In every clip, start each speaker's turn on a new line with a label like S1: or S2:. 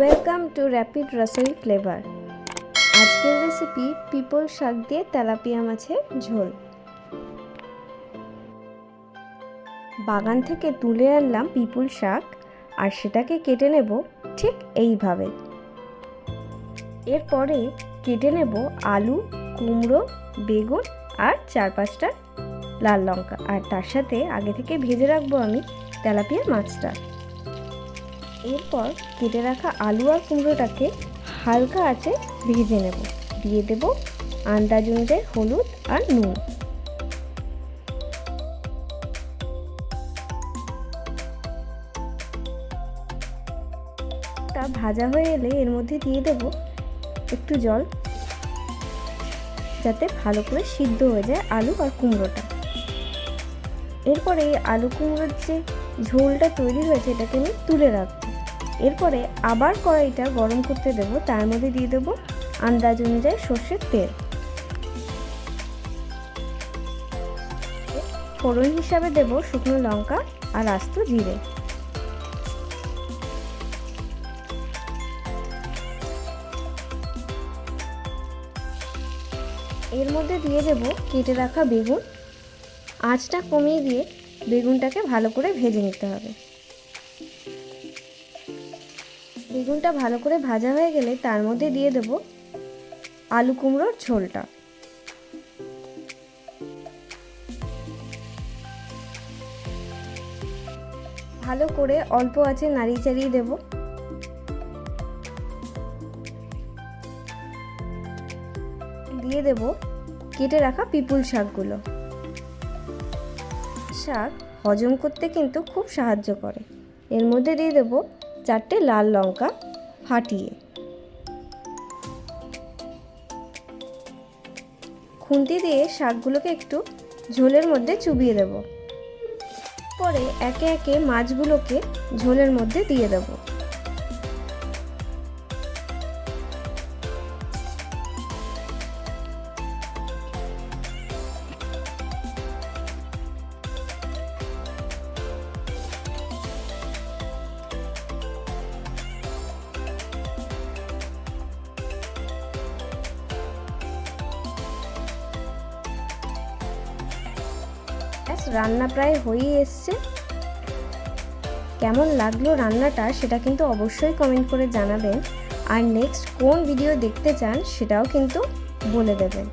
S1: Welcome to rapid Rasoi flavour আজকের recipe পিপল শাক দিয়ে তেলাপিয়া মাছের ঝোল। বাগান থেকে তুলে আনলাম পিপুল শাক আর সেটাকে কেটে নেব ঠিক এইভাবে। এরপরে কেটে নেব আলু, কুমড়ো, বেগুন আর চার পাঁচটা লাল লঙ্কা। আর তার সাথে আগে থেকে ভেজে রাখব আমি তেলাপিয়া মাছটা। এরপর কেটে রাখা আলু আর কুমড়োটাকে হালকা আছে ভেজে নেব। দিয়ে দেব আন্দাজ অনুযায়ী হলুদ আর নুন। তা ভাজা হয়ে এলে এর মধ্যে দিয়ে দেব একটু জল, যাতে ভালো করে সিদ্ধ হয়ে যায় আলু আর কুমড়োটা। এরপরে এই আলু কুমড়োর যে ঝোলটা তৈরি হয়েছে, এটাকে আমি তুলে রাখব। এরপরে আবার কড়াইটা গরম করতে দেব, তার মধ্যে দিয়ে দেবো আন্দাজ অনুযায়ী সর্ষের তেল। ফোড়ন হিসাবে দেব শুকনো লঙ্কা আর আস্ত জিরে। এর মধ্যে দিয়ে দেব কেটে রাখা বেগুন। আঁচটা কমিয়ে দিয়ে বেগুনটাকে ভালো করে ভেজে নিতে হবে। বেগুনটা ভালো করে ভাজা হয়ে গেলে তার মধ্যে দিয়ে দেব আলু কুমড়োর ঝোলটা। ভালো করে অল্প আছে নাড়িয়ে চাড়িয়ে দেব। দিয়ে দেব কেটে রাখা পিপুল শাকগুলো। শাক হজম করতে কিন্তু খুব সাহায্য করে। এর মধ্যে দিয়ে দেব চারটে লাল লঙ্কা ফাটিয়ে। খুন্তি দিয়ে শাকগুলোকে একটু ঝোলের মধ্যে চুবিয়ে দেব। পরে একে একে মাছগুলোকে ঝোলের মধ্যে দিয়ে দেব। রান্না প্রায় হয়েই এসছে। কেমন লাগল রান্নাটা সেটা কিন্তু অবশ্যই কমেন্ট করে জানাবেন। আর নেক্সট কোন ভিডিও দেখতে চান সেটাও কিন্তু বলে দেবেন।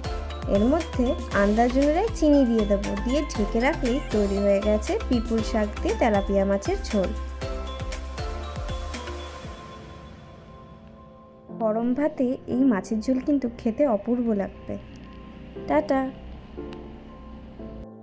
S1: এর মধ্যে আন্দাজ অনুযায়ী চিনি দিয়ে দেবো। দিয়ে ঢেকে রাখলেই তৈরি হয়ে গেছে পিপুল শাক দিয়ে তেলাপিয়া মাছের ঝোল। গরম ভাতে এই মাছের ঝোল কিন্তু খেতে অপূর্ব লাগবে। টাটা।